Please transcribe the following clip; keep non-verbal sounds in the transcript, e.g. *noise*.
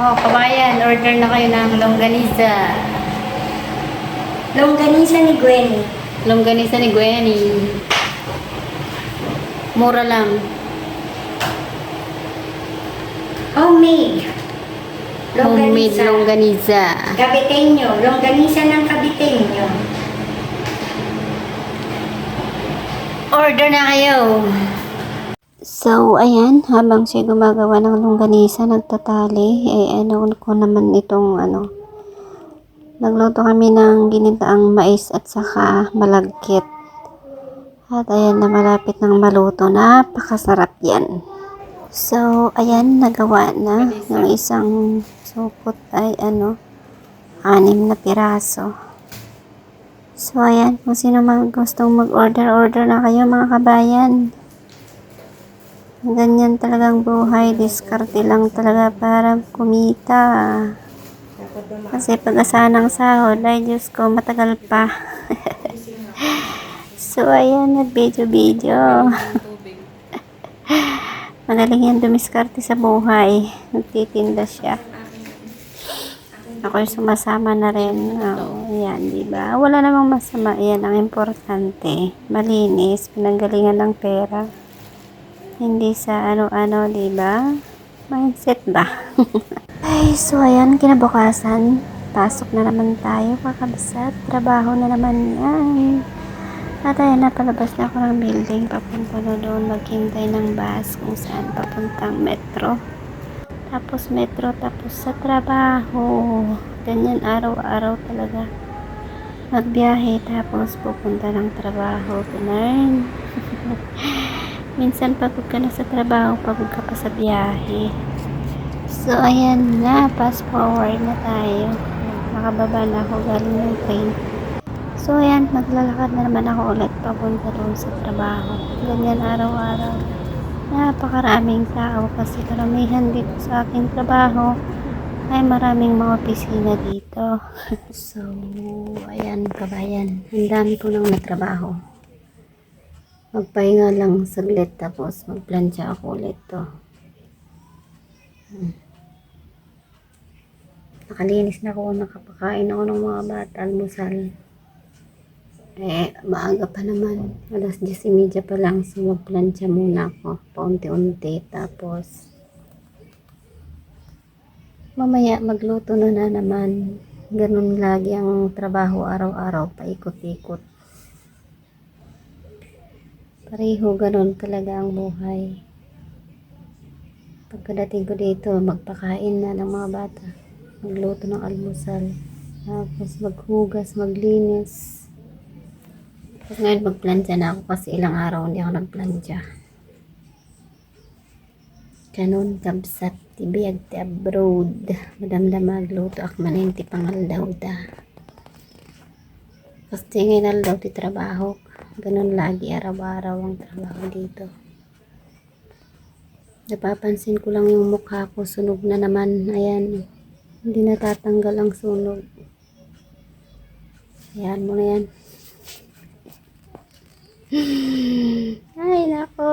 Oh, kabayan, order na kayo ng longganisa. Longganisa ni Gwenny. Longganisa ni Gwenny. Mura lang. Homemade. Homemade longganisa. Kabiteño. Longganisa ng Kabiteño. Order na kayo. So, ayan, habang siya gumagawa ng longganisa, nagtatali, eh, ano ko naman itong, ano, nagluto kami ng ginitaang mais at saka malagkit. At ayan na malapit ng maluto. Napakasarap yan. So, ayan, nagawa na ng isang supot ay, ano, anim na piraso. So, ayan, kung sino man gustong mag-order, order na kayo mga kabayan. Ganyan talagang buhay. Diskarte lang talaga para kumita. Kasi pag-asa ng sahod, ay Diyos ko, matagal pa. *laughs* so, ayan, nag-video-video. *laughs* Magaling yan dumiskarte sa buhay. Nagtitinda siya. Ako yung sumasama na rin. Oh, ayan, di ba? Wala namang masama. Yan ang importante. Malinis. Pinanggalingan ng pera. Hindi sa ano-ano, di ba? Mindset ba? *laughs* Ay, so ayan, kinabukasan. Pasok na naman tayo, kakabsat. Trabaho na naman yan. At ayan, napalabas na ako ng building. Papunta na doon maghintay ng bus kung saan papuntang metro. Tapos metro, tapos sa trabaho. Ganyan araw-araw talaga. Magbiyahe, tapos pupunta ng trabaho. Ganun. *laughs* Minsan pagod ka na sa trabaho, pagod ka pa sa biyahe. So, ayan na. Fast forward na tayo. Nakababa na ako galing ng train. So, ayan. Maglalakad na naman ako ulit papunta doon sa trabaho. Ganyan araw-araw. Napakaraming tao kasi karamihan dito sa aking trabaho ay maraming mga opisina dito. *laughs* so, ayan kabayan. Ang dami ko nang natrabaho magpahinga lang saglit tapos magplansya ako ulit to. Hmm. Nakalinis na ako, nakapakain ako ng mga bata, almusal. Eh, maaga pa naman. Alas 10.30 pa lang, so magplansya muna ako. Paunti-unti, tapos mamaya magluto na na naman. Ganun lagi ang trabaho araw-araw, paikot-ikot. Pareho ganun talaga ang buhay. Pagkadating ko dito, magpakain na ng mga bata. Magluto ng almusal. Tapos maghugas, maglinis. Tapos ngayon magplansya na ako kasi ilang araw hindi ako nagplansya. Kanon kabsat tibiyag ti abroad. Madamdam magluto ak maninti pangaldaw da. Kasi ngayon daw ti trabaho. Ganun lagi araw-araw ang trabaho dito. Napapansin ko lang yung mukha ko. Sunog na naman. Ayan. Hindi natatanggal ang sunog. Ayan mo na yan. *sighs* Ay, nako.